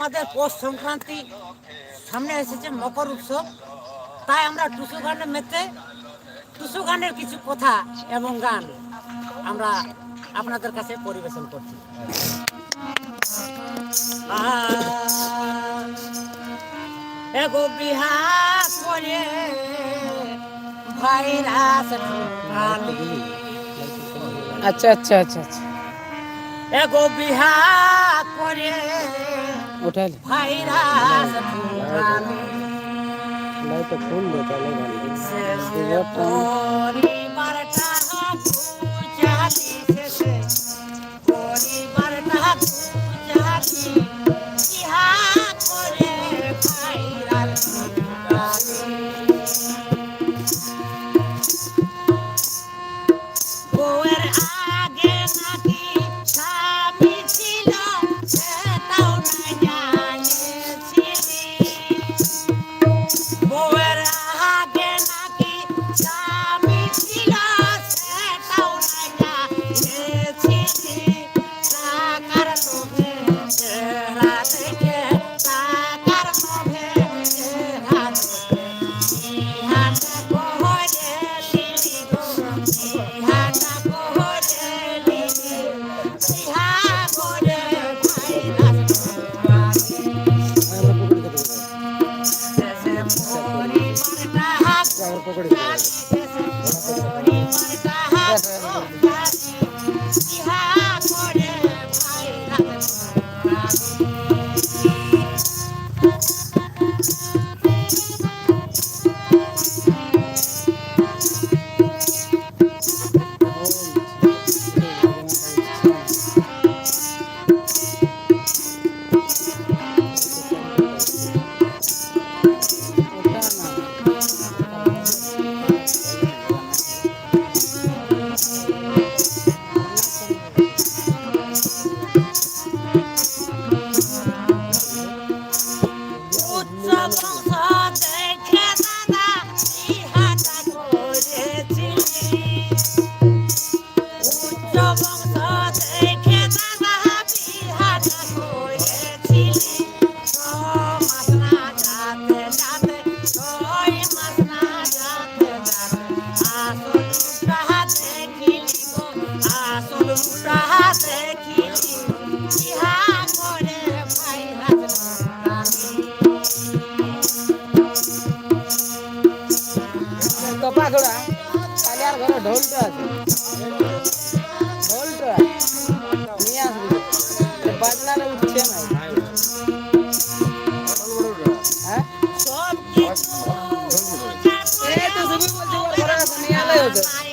আমাদের পৌষ সংক্রান্তি সামনে এসেছে মকর উৎসব। তাই আমরা টুসু গানে মেতে, টুসু গানের কিছু কথা এবং গান আমরা আপনাদের কাছে পরিবেশন করছি। এগো বিহা করে, ভাইরাস আচ্ছা আচ্ছা আচ্ছা আচ্ছা। এগো বিহা করে উঠাইলে। ভাইরাস ফুলানো লাইটটা ফুল দে তাহলে গাড়ি Gracias. Todos. Bye.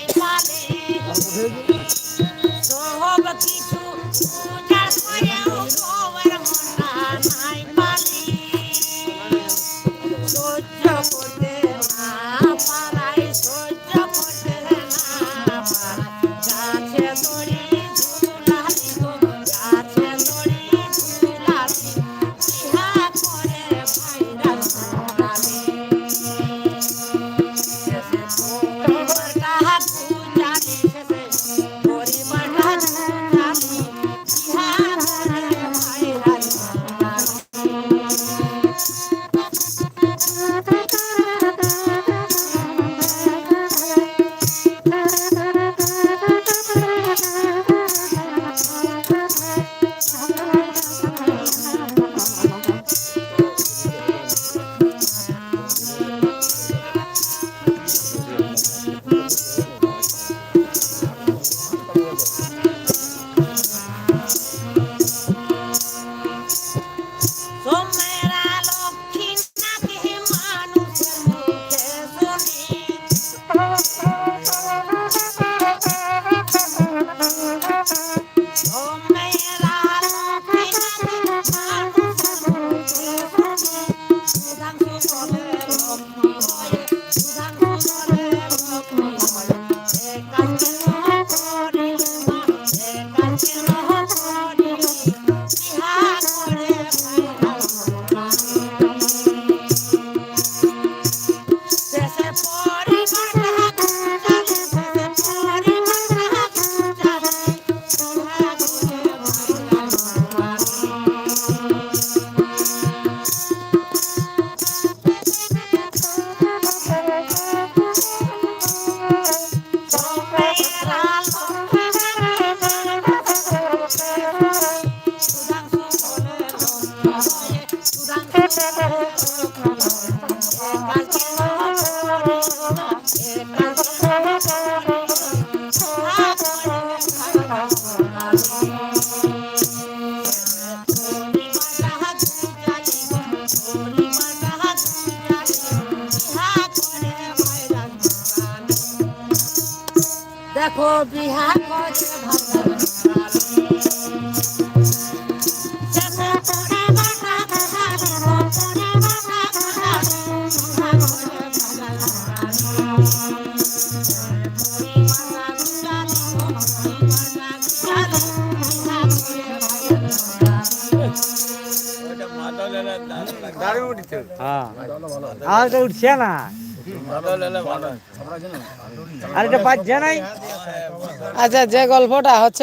দেখো বিহা করছে হ্যাঁ। আর উঠছে না? আর এটা পাঁচ জানাই আচ্ছা যে গল্পটা হচ্ছে